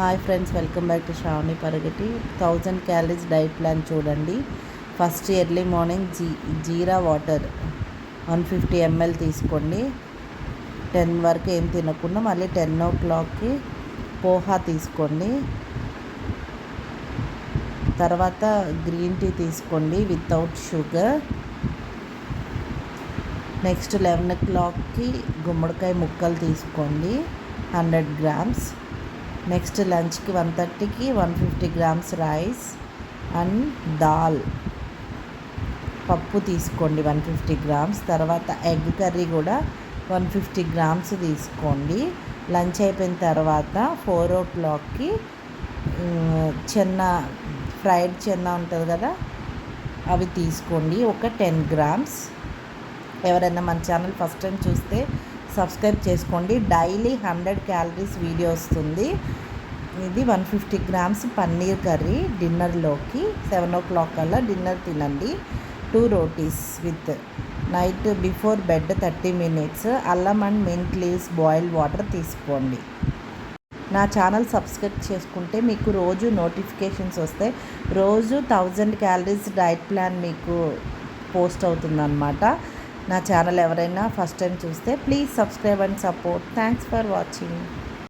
Hi friends welcome back to Sravani పరగటి thousand calories diet plan చూడండి. First early morning G jeera water one fifty ML తీసుకోండి. Ten వరకు ఏం తినకుండా మళ్ళీ ten ఓ క్లాక్కి పోహా తీసుకోండి. తర్వాత గ్రీన్ టీ తీసుకోండి వితౌట్ షుగర్ నెక్స్ట్ లెవెన్ ఓ క్లాక్కి గుమ్మడికాయ ముక్కలు తీసుకోండి. హండ్రెడ్ గ్రామ్స్ నెక్స్ట్ లంచ్కి వన్ థర్టీకి one fifty grams rice and dal. పప్పు తీసుకోండి వన్ ఫిఫ్టీ గ్రామ్స్. తర్వాత ఎగ్ కర్రీ కూడా వన్ ఫిఫ్టీ గ్రామ్స్ తీసుకోండి. లంచ్ అయిపోయిన తర్వాత ఫోర్ ఓ క్లాక్కి చిన్న ఫ్రైడ్ చిన్న ఉంటుంది కదా అవి తీసుకోండి. ఒక టెన్ గ్రామ్స్. ఎవరైనా మన ఛానల్ ఫస్ట్ టైం చూస్తే సబ్స్క్రైబ్ చేసుకోండి. డైలీ హండ్రెడ్ క్యాలరీస్ వీడియో వస్తుంది. ఇది one fifty grams paneer curry డిన్నర్లోకి seven o'clock కల్లా డిన్నర్ తినండి. Two rotis with night before bed thirty minutes allam and mint leaves boiled water తీసుకోండి. నా channel subscribe చేసుకుంటే మీకు రోజు నోటిఫికేషన్స్ వస్తాయి. రోజు థౌజండ్ క్యాలరీస్ డైట్ ప్లాన్ మీకు పోస్ట్ అవుతుందన్నమాట. నా ఛానల్ ఎవరైనా ఫస్ట్ టైం చూస్తే please subscribe and support thanks for watching